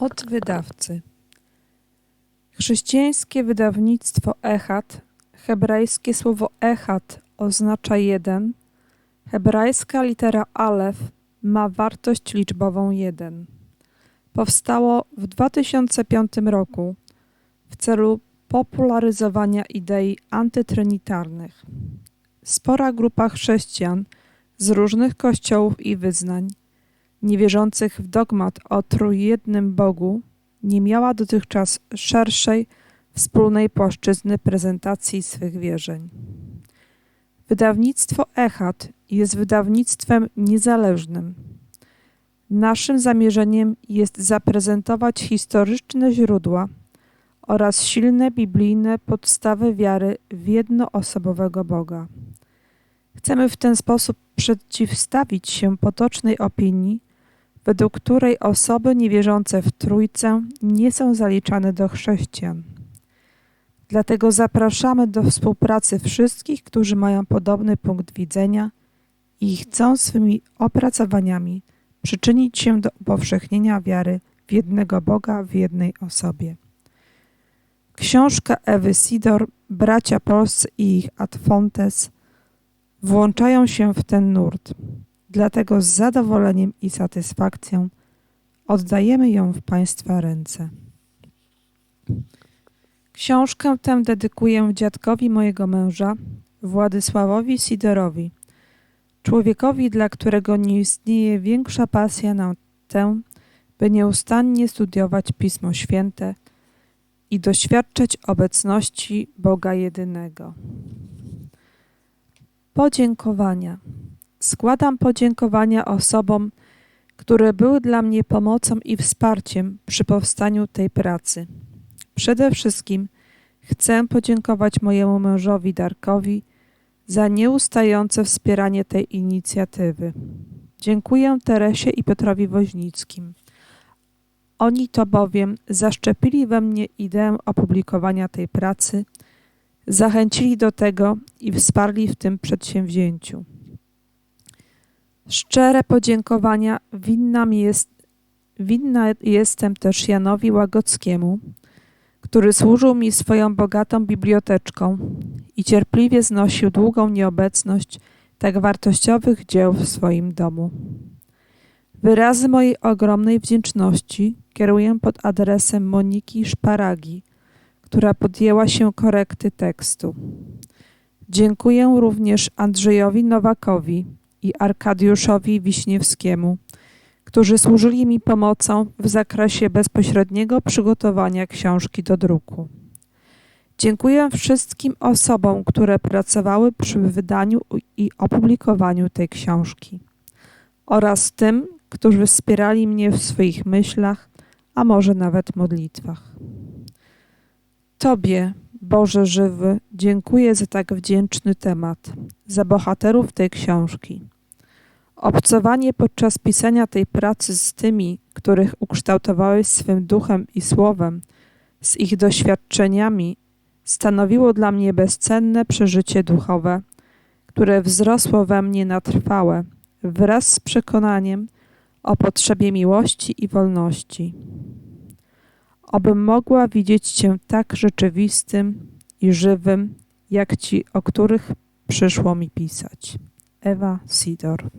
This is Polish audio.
Od wydawcy. Chrześcijańskie wydawnictwo Echad, hebrajskie słowo Echad oznacza jeden, hebrajska litera Alef ma wartość liczbową jeden. Powstało w 2005 roku w celu popularyzowania idei antytrinitarnych. Spora grupa chrześcijan z różnych kościołów i wyznań niewierzących w dogmat o trójjednym Bogu nie miała dotychczas szerszej, wspólnej płaszczyzny prezentacji swych wierzeń. Wydawnictwo Echad jest wydawnictwem niezależnym. Naszym zamierzeniem jest zaprezentować historyczne źródła oraz silne biblijne podstawy wiary w jednoosobowego Boga. Chcemy w ten sposób przeciwstawić się potocznej opinii, według której osoby niewierzące w Trójcę nie są zaliczane do chrześcijan. Dlatego zapraszamy do współpracy wszystkich, którzy mają podobny punkt widzenia i chcą swymi opracowaniami przyczynić się do upowszechnienia wiary w jednego Boga w jednej osobie. Książka Ewy Sidor, bracia polscy i ich Ad Fontes włączają się w ten nurt. Dlatego z zadowoleniem i satysfakcją oddajemy ją w Państwa ręce. Książkę tę dedykuję dziadkowi mojego męża, Władysławowi Sidorowi, człowiekowi, dla którego nie istnieje większa pasja na tę, by nieustannie studiować Pismo Święte i doświadczać obecności Boga jedynego. Podziękowania. Składam podziękowania osobom, które były dla mnie pomocą i wsparciem przy powstaniu tej pracy. Przede wszystkim chcę podziękować mojemu mężowi Darkowi za nieustające wspieranie tej inicjatywy. Dziękuję Teresie i Piotrowi Woźnickim. Oni to bowiem zaszczepili we mnie ideę opublikowania tej pracy, zachęcili do tego i wsparli w tym przedsięwzięciu. Szczere podziękowania winna, jest, winna jestem też Janowi Łagockiemu, który służył mi swoją bogatą biblioteczką i cierpliwie znosił długą nieobecność tak wartościowych dzieł w swoim domu. Wyrazy mojej ogromnej wdzięczności kieruję pod adresem Moniki Szparagi, która podjęła się korekty tekstu. Dziękuję również Andrzejowi Nowakowi i Arkadiuszowi Wiśniewskiemu, którzy służyli mi pomocą w zakresie bezpośredniego przygotowania książki do druku. Dziękuję wszystkim osobom, które pracowały przy wydaniu i opublikowaniu tej książki oraz tym, którzy wspierali mnie w swoich myślach, a może nawet modlitwach. Tobie, Boże żywy, dziękuję za tak wdzięczny temat, za bohaterów tej książki. Obcowanie podczas pisania tej pracy z tymi, których ukształtowałeś swym duchem i słowem, z ich doświadczeniami, stanowiło dla mnie bezcenne przeżycie duchowe, które wzrosło we mnie na trwałe, wraz z przekonaniem o potrzebie miłości i wolności. Obym mogła widzieć Cię tak rzeczywistym i żywym, jak ci, o których przyszło mi pisać. Ewa Sidor